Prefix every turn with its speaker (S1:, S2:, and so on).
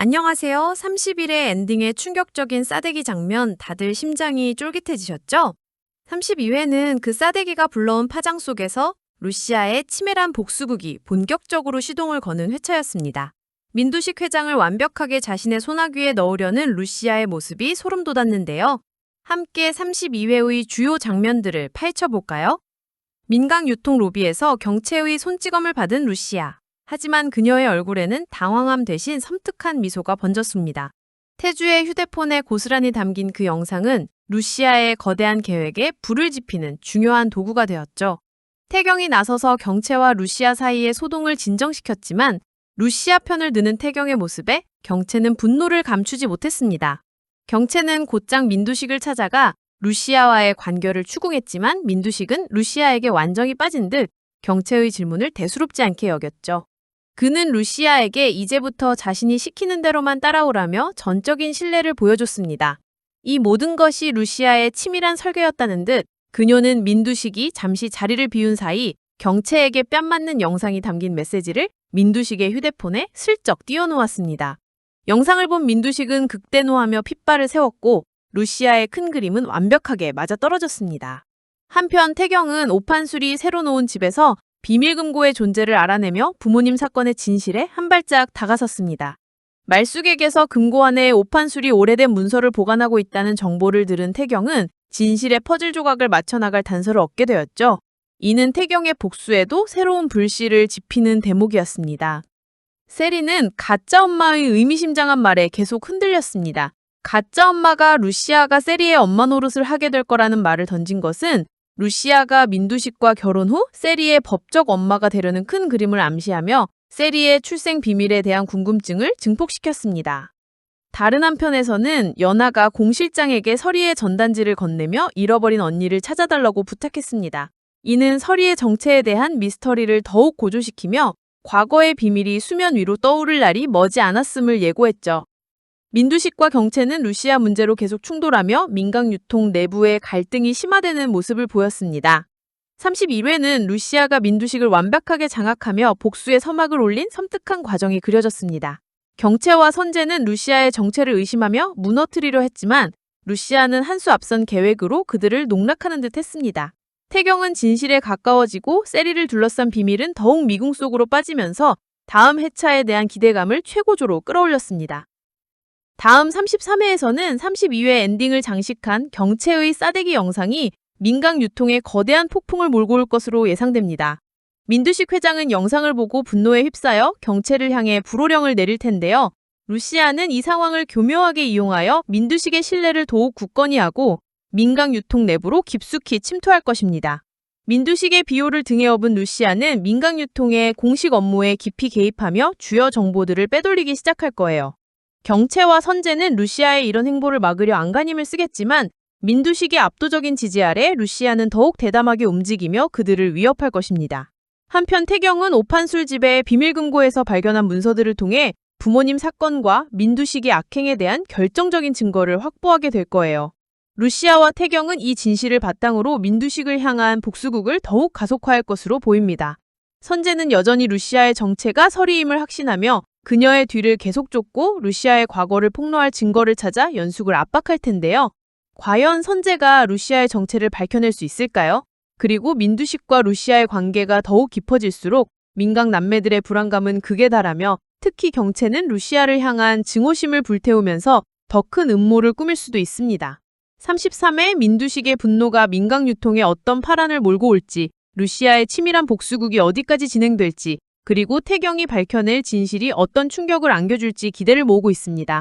S1: 안녕하세요. 30일의 엔딩의 충격적인 싸대기 장면 다들 심장이 쫄깃해지셨죠? 32회는 그 싸대기가 불러온 파장 속에서 루시아의 치밀한 복수극이 본격적으로 시동을 거는 회차였습니다. 민두식 회장을 완벽하게 자신의 소나귀에 넣으려는 루시아의 모습이 소름 돋았는데요. 함께 32회의 주요 장면들을 파헤쳐볼까요? 민강 유통 로비에서 경체의 손찌검을 받은 루시아. 하지만 그녀의 얼굴에는 당황함 대신 섬뜩한 미소가 번졌습니다. 태주의 휴대폰에 고스란히 담긴 그 영상은 루시아의 거대한 계획에 불을 지피는 중요한 도구가 되었죠. 태경이 나서서 경체와 루시아 사이의 소동을 진정시켰지만 루시아 편을 드는 태경의 모습에 경체는 분노를 감추지 못했습니다. 경체는 곧장 민두식을 찾아가 루시아와의 관계를 추궁했지만 민두식은 루시아에게 완전히 빠진 듯 경체의 질문을 대수롭지 않게 여겼죠. 그는 루시아에게 이제부터 자신이 시키는 대로만 따라오라며 전적인 신뢰를 보여줬습니다. 이 모든 것이 루시아의 치밀한 설계였다는 듯 그녀는 민두식이 잠시 자리를 비운 사이 경체에게 뺨 맞는 영상이 담긴 메시지를 민두식의 휴대폰에 슬쩍 띄워놓았습니다. 영상을 본 민두식은 극대노하며 핏발을 세웠고 루시아의 큰 그림은 완벽하게 맞아떨어졌습니다. 한편 태경은 오판술이 새로 놓은 집에서 비밀금고의 존재를 알아내며 부모님 사건의 진실에 한 발짝 다가섰습니다. 말숙에게서 금고 안에 오판술이 오래된 문서를 보관하고 있다는 정보를 들은 태경은 진실의 퍼즐 조각을 맞춰 나갈 단서를 얻게 되었죠. 이는 태경의 복수에도 새로운 불씨를 지피는 대목이었습니다. 세리는 가짜 엄마의 의미심장한 말에 계속 흔들렸습니다. 가짜 엄마가 루시아가 세리의 엄마 노릇을 하게 될 거라는 말을 던진 것은 루시아가 민두식과 결혼 후 세리의 법적 엄마가 되려는 큰 그림을 암시하며 세리의 출생 비밀에 대한 궁금증을 증폭시켰습니다. 다른 한편에서는 연하가 공 실장에게 서리의 전단지를 건네며 잃어버린 언니를 찾아달라고 부탁했습니다. 이는 서리의 정체에 대한 미스터리를 더욱 고조시키며 과거의 비밀이 수면 위로 떠오를 날이 머지 않았음을 예고했죠. 민두식과 경체는 루시아 문제로 계속 충돌하며 민강 유통 내부의 갈등이 심화되는 모습을 보였습니다. 31회는 루시아가 민두식을 완벽하게 장악하며 복수의 서막을 올린 섬뜩한 과정이 그려졌습니다. 경체와 선제는 루시아의 정체를 의심하며 무너뜨리려 했지만 루시아는 한 수 앞선 계획으로 그들을 농락하는 듯 했습니다. 태경은 진실에 가까워지고 세리를 둘러싼 비밀은 더욱 미궁 속으로 빠지면서 다음 회차에 대한 기대감을 최고조로 끌어올렸습니다. 다음 33회에서는 32회 엔딩을 장식한 경체의 싸대기 영상이 민강 유통에 거대한 폭풍을 몰고 올 것으로 예상됩니다. 민두식 회장은 영상을 보고 분노에 휩싸여 경체를 향해 불호령을 내릴 텐데요. 루시아는 이 상황을 교묘하게 이용하여 민두식의 신뢰를 더욱 굳건히 하고 민강 유통 내부로 깊숙이 침투할 것입니다. 민두식의 비호를 등에 업은 루시아는 민강 유통의 공식 업무에 깊이 개입하며 주요 정보들을 빼돌리기 시작할 거예요. 경체와 선제는 루시아의 이런 행보를 막으려 안간힘을 쓰겠지만 민두식의 압도적인 지지 아래 루시아는 더욱 대담하게 움직이며 그들을 위협할 것입니다. 한편 태경은 오판술 집의 비밀금고에서 발견한 문서들을 통해 부모님 사건과 민두식의 악행에 대한 결정적인 증거를 확보하게 될 거예요. 루시아와 태경은 이 진실을 바탕으로 민두식을 향한 복수국을 더욱 가속화할 것으로 보입니다. 선제는 여전히 루시아의 정체가 서리임을 확신하며 그녀의 뒤를 계속 쫓고 루시아의 과거를 폭로할 증거를 찾아 연숙을 압박할 텐데요. 과연 선제가 루시아의 정체를 밝혀낼 수 있을까요? 그리고 민두식과 루시아의 관계가 더욱 깊어질수록 민강 남매들의 불안감은 극에 달하며 특히 경체는 루시아를 향한 증오심을 불태우면서 더 큰 음모를 꾸밀 수도 있습니다. 33회 민두식의 분노가 민강 유통에 어떤 파란을 몰고 올지, 루시아의 치밀한 복수국이 어디까지 진행될지, 그리고 태경이 밝혀낼 진실이 어떤 충격을 안겨줄지 기대를 모으고 있습니다.